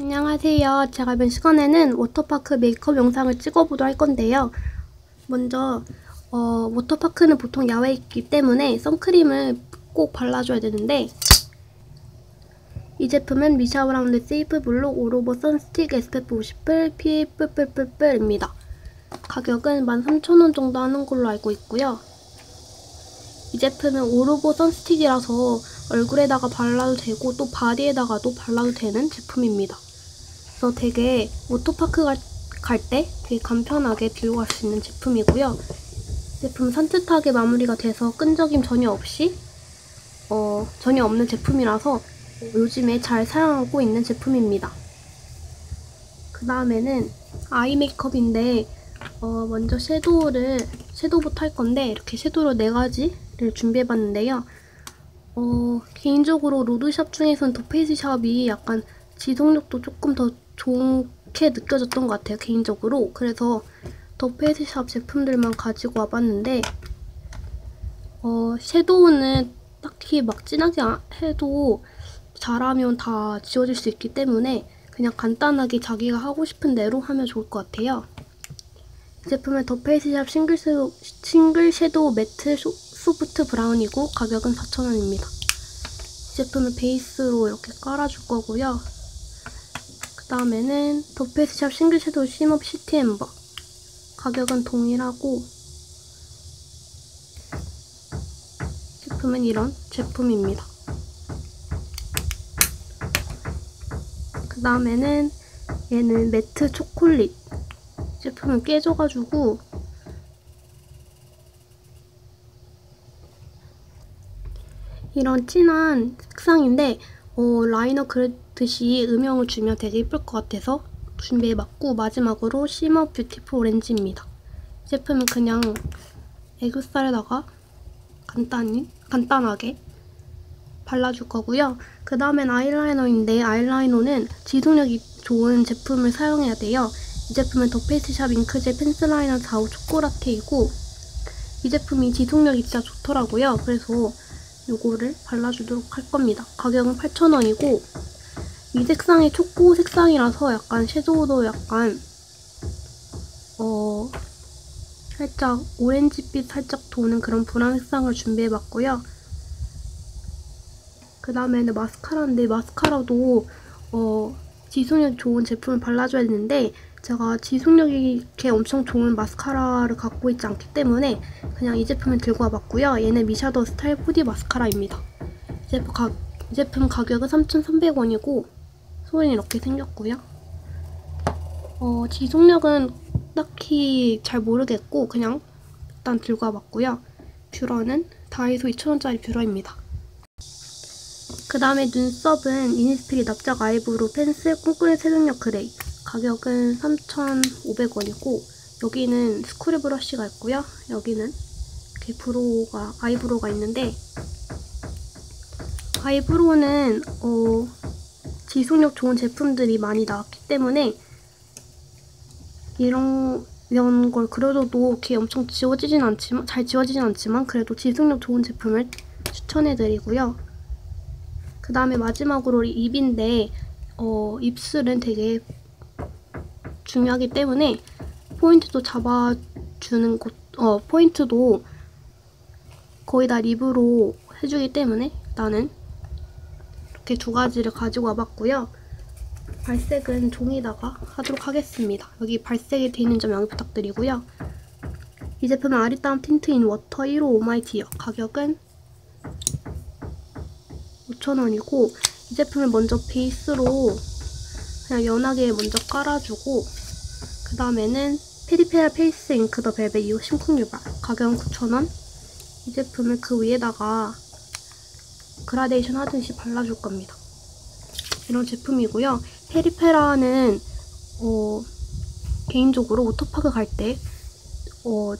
안녕하세요. 제가 이번 시간에는 워터파크 메이크업 영상을 찍어보도록 할 건데요. 먼저 어, 워터파크는 보통 야외에 있기 때문에 선크림을 꼭 발라줘야 되는데 이 제품은 미샤브라운드 세이프 블록 오로버 선스틱 SPF 50뿔 PA+++입니다. 가격은 13,000원 정도 하는 걸로 알고 있고요. 이 제품은 오로보 선스틱이라서 얼굴에다가 발라도 되고 또 바디에다가도 발라도 되는 제품입니다. 그래서 되게 워터파크 갈 때 되게 간편하게 들고 갈 수 있는 제품이고요. 제품 산뜻하게 마무리가 돼서 끈적임 전혀 없이 어, 전혀 없는 제품이라서 요즘에 잘 사용하고 있는 제품입니다. 그 다음에는 아이 메이크업인데 어, 먼저 섀도우를 섀도우부터 할 건데 이렇게 섀도우를 4가지를 준비해봤는데요. 어, 개인적으로 로드샵 중에선 더 페이스 샵이 약간 지속력도 조금 더 좋게 느껴졌던 것 같아요, 개인적으로. 그래서 더 페이스샵 제품들만 가지고 와봤는데 어, 섀도우는 딱히 막 진하게 해도 잘하면 다 지워질 수 있기 때문에 그냥 간단하게 자기가 하고 싶은 대로 하면 좋을 것 같아요. 이 제품은 더 페이스샵 싱글, 섀도우, 싱글 섀도우 매트 소프트 브라운이고 가격은 4,000원입니다. 이 제품을 베이스로 이렇게 깔아줄 거고요. 그 다음에는 더페이스샵 싱글 섀도우 심업 시티 엠버 가격은 동일하고 제품은 이런 제품입니다. 그 다음에는 얘는 매트 초콜릿 제품은 깨져가지고 이런 진한 색상인데 어, 라이너 그릇듯이 음영을 주면 되게 예쁠 것 같아서 준비해봤고 마지막으로 시머 뷰티풀 오렌지입니다. 이 제품은 그냥 애교살에다가 간단히, 간단하게 발라줄 거고요. 그 다음엔 아이라이너인데 아이라이너는 지속력이 좋은 제품을 사용해야 돼요. 이 제품은 더페이스샵 잉크젤 펜슬 라이너 4호 초코라테이고 이 제품이 지속력이 진짜 좋더라고요. 그래서 이거를 발라주도록 할 겁니다. 가격은 8,000원이고 이 색상이 초코 색상이라서 약간 섀도우도 약간 어 살짝 오렌지빛 살짝 도는 그런 브라운 색상을 준비해봤고요. 그 다음에는 마스카라인데 마스카라도 어 지속력 좋은 제품을 발라줘야 되는데 제가 지속력이 이렇게 엄청 좋은 마스카라를 갖고 있지 않기 때문에 그냥 이 제품을 들고 와봤고요. 얘는 미샤더 스타일 4D 마스카라입니다. 이 제품, 가, 이 제품 가격은 3,300원이고 소리는 이렇게 생겼고요. 어, 지속력은 딱히 잘 모르겠고 그냥 일단 들고 와봤고요. 뷰러는 다이소 2,000원짜리 뷰러입니다. 그 다음에 눈썹은 이니스프리 납작 아이브로 펜슬 꼼꼼히 새벽력 그레이 가격은 3,500원이고 여기는 스크류 브러쉬가 있고요. 여기는 브로우가 아이브로우가 있는데 아이브로우는 어, 지속력 좋은 제품들이 많이 나왔기 때문에 이런 이런 걸 그려줘도 이렇게 엄청 지워지진 않지만 잘 지워지진 않지만 그래도 지속력 좋은 제품을 추천해드리고요. 그 다음에 마지막으로 입인데 어, 입술은 되게 중요하기 때문에 포인트도 잡아주는 곳, 어, 포인트도 거의 다 립으로 해주기 때문에 나는 이렇게 두 가지를 가지고 와봤고요. 발색은 종이다가 하도록 하겠습니다. 여기 발색이 되어 있는 점 양해 부탁드리고요. 이 제품은 아리따움 틴트인 워터 1호 오마이티어 가격은 5,000원이고 이 제품을 먼저 베이스로 그냥 연하게 먼저 깔아주고 그 다음에는 페리페라 페이스 잉크 더 벨벳 2호 심쿵 유발 가격은 9,000원 이 제품을 그 위에다가 그라데이션 하듯이 발라줄 겁니다. 이런 제품이고요. 페리페라는 어, 개인적으로 오토파크 갈때 어,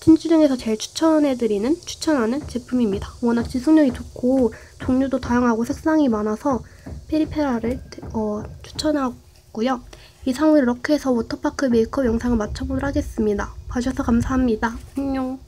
틴트 중에서 제일 추천해드리는, 추천하는 제품입니다. 워낙 지속력이 좋고 종류도 다양하고 색상이 많아서 페리페라를 어, 추천하 고요. 이상으로 이렇게 해서 워터파크 메이크업 영상을 마쳐보도록 하겠습니다. 봐주셔서 감사합니다. 안녕.